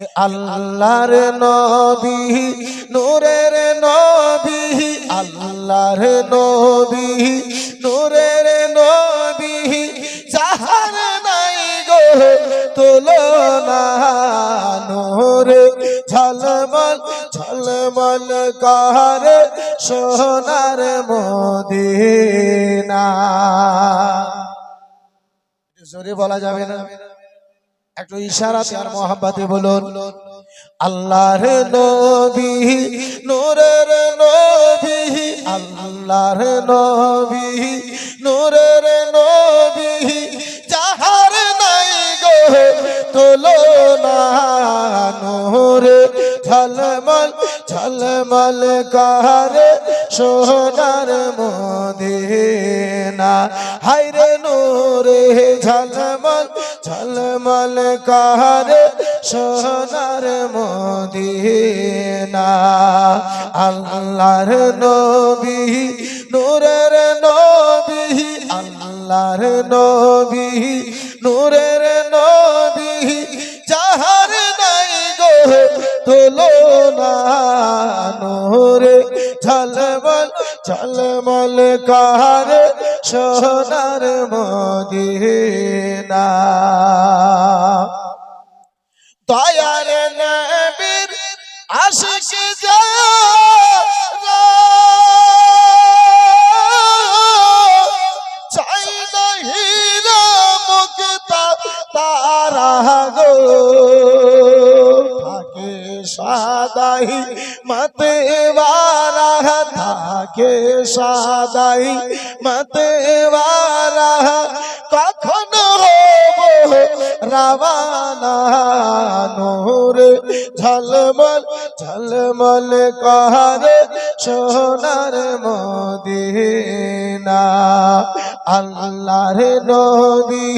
আল্লাহর নবী, নূরের নবী, আল্লাহর নবী, নূরের নবী, যাহার নাই গো তুলনা, নূরে ঝলমল ঝলমল কার সোনার মদিনা। জোরে বলা যাবে না? একটু ইশারাতে আর মহাব্বাতে বলুন। আল্লাহর নবী, নূরের নবী, আল্লাহর নবী, নূরের নবী, যাহার নাই গো তুলনা, নূরে ঝলমল ঝলমল কার সোনার মদিনা হাইরে নূরে ঝলমল ঝলমল কার সোনার মদিনা। আল্লাহর নবী, নূরের নবী, আল্লাহর নবী, নূরের নবী, যাহার নাই গো তুলনা। নূরে ঝলমল ঝলমল কার সোনার মদিনা। দয়ার সাদাই, মতে থাকে সাদাই, মতে কখনো হব রাবানা ঝলমল ঝলমল কারে সোনার মদিনা। আল্লাহর নবী,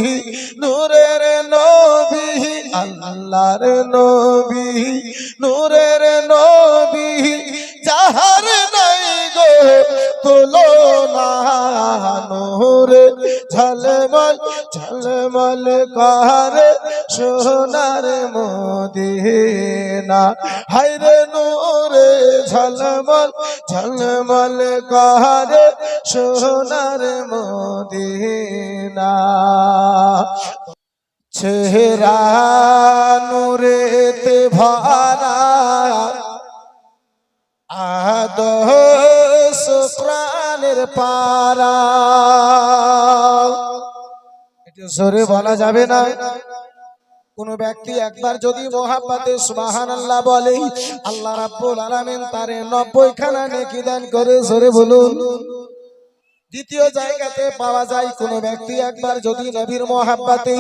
নূরের নবী আল্লাহর নবী, নূরের নবী, যাহার নাই গো তুলনা নূরে ঝলমল ঝলমল কার সোনার মদিনা। হাইরে নূরে ঝলমল ঝলমল কার সোনার মদিনা। চেহারা নূরেতে ভরা আদর্শ প্রাণের পারা এটা জোরে বলা যাবে না। কোন ব্যক্তি একবার যদি মোহাব্বতে সুবাহান আল্লাহ বলে, আল্লাহ রাব্বুল আলামিন তারে নব্বই খানা নেকি দান করে জোরে বলুন। দ্বিতীয় জায়গাতে পাওয়া যায় কোনো ব্যক্তি একবার যদি নবীর মোহাব্বাতে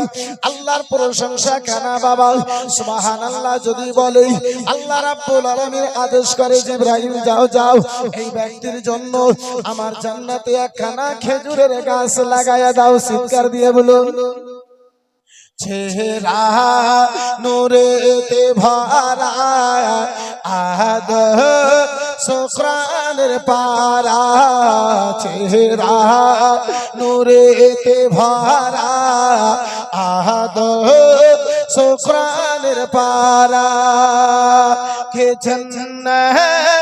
আল্লাহর প্রশংসা কানা বাবা সুবহান আল্লাহ যদি বলে, আল্লাহ রাব্বুল আলামিন আদেশ করে যে ইব্রাহিম যাও যাও, এই ব্যক্তির জন্য আমার জান্নাতে একখানা খেজুরের গাছ লাগায়া দাও, চিৎকার দিয়ে বলুন। চেহারা নূরেতে ভরা আদ শুক্রানের পারা চেহারা নূরেতে ভরা আদ শুক্রানের পারা কে জন্নতে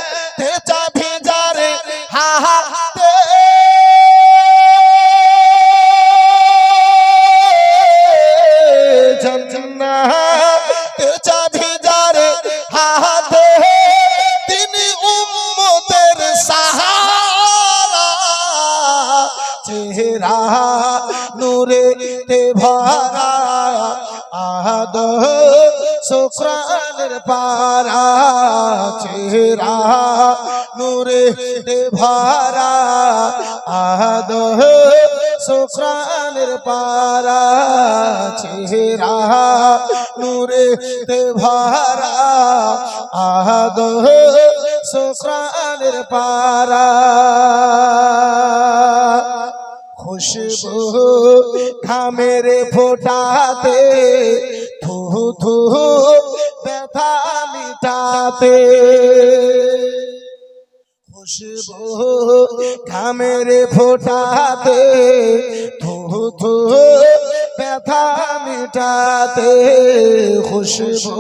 শুক্রানের পারা চেহারা, নূরে ভারা আদ শুক্রানের পারা চেহারা, নূরে ভারা আদ শুক্রানের পারা খুশবু ঘামের ফোটাতে থু থু মিটাতে খুশবু ঘামের ফোটাতে, থু থু ব্যথা মিটাতে। খুশবু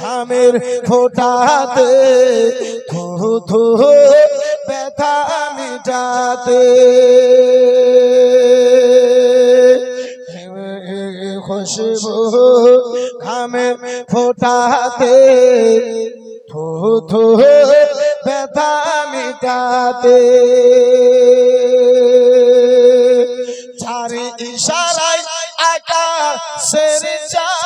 ঘামের ফোটাতে ধু ধু ব্যথা মিটাতে। খুশবু ঘামের ফোটাতে থু থু ব্যথা মিটাতে। চারি ইশারায় আকাশের চাঁদ।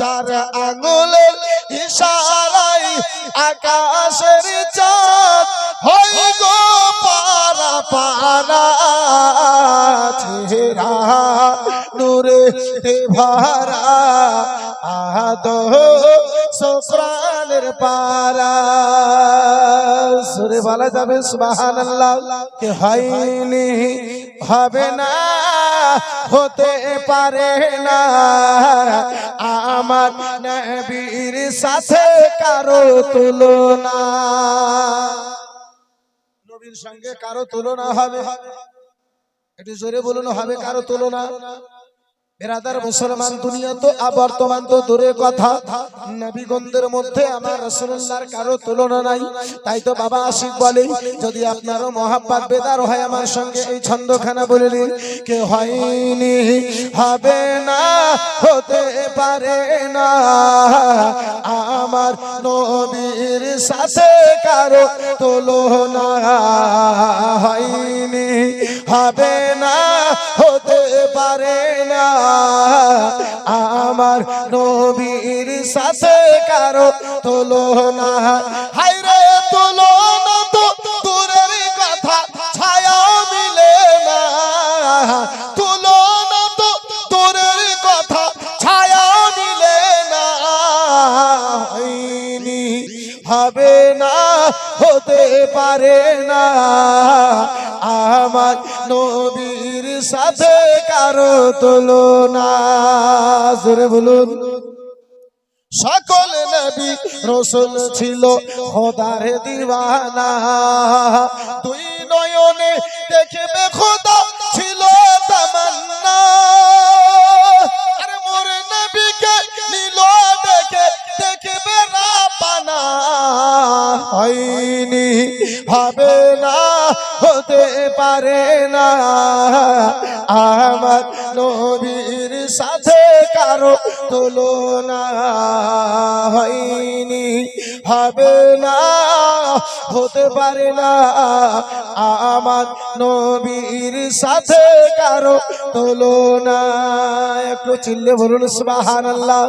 চার আঙুলের ইশারায় চাঁদ। ভরা। আদ সোকরানের পারা। সুরে বলা যাবে, সুবহানাল্লাহ। কে হয়নি, হবে না, হতে পারে না। আমার নবীর সাথে কারও তুলনা। নবীর সঙ্গে কারও তুলনা হবে। একটু জোরে বলুন, হবে কারও তুলনা? বেরাদার মুসলমান, দুনিয়া তো বর্তমান তো দূরে কথা। নবীগণদের মধ্যে আমার রসুল্লাহর কারও তুলনা নাই। তাই তো বাবা আশিক বলে, যদি আপনারও মহাব্বাত বেদার হয় আমার সঙ্গে এই ছন্দখানা বলে নিন কে হয়নি, হবে না, হতে পারে না। আমার নবীর সাথে কারও তুলনা হয়নি, হবে না। আমার নবীর সাথে কারও তুলনা হাইরে তুলনা তো দূরের কথা, ছায়া মিলে না। তুলনা তো দূরের কথা, ছায়া মিলে না। হয়নি, হবে না, হতে পারে না। আমার নবীর সাথে কারও তুলনা। জোরে বলুন। সকল নবী রসুল ছিল খোদার দিওয়ানা দুই নয়নে দেখবে খোদা ছিল তামান্না। মোর নবীকে নীল দেখে দেখবে রাপানা হয়নি, হবে না হতে পারে না। আমার নবীর সাথে কারও তুলনা হয়নি। হবে না, হতে পারে না। আমার নবীর সাথে কারও তুলনা। একটু চিল্লে বলুন, সুবহানাল্লাহ।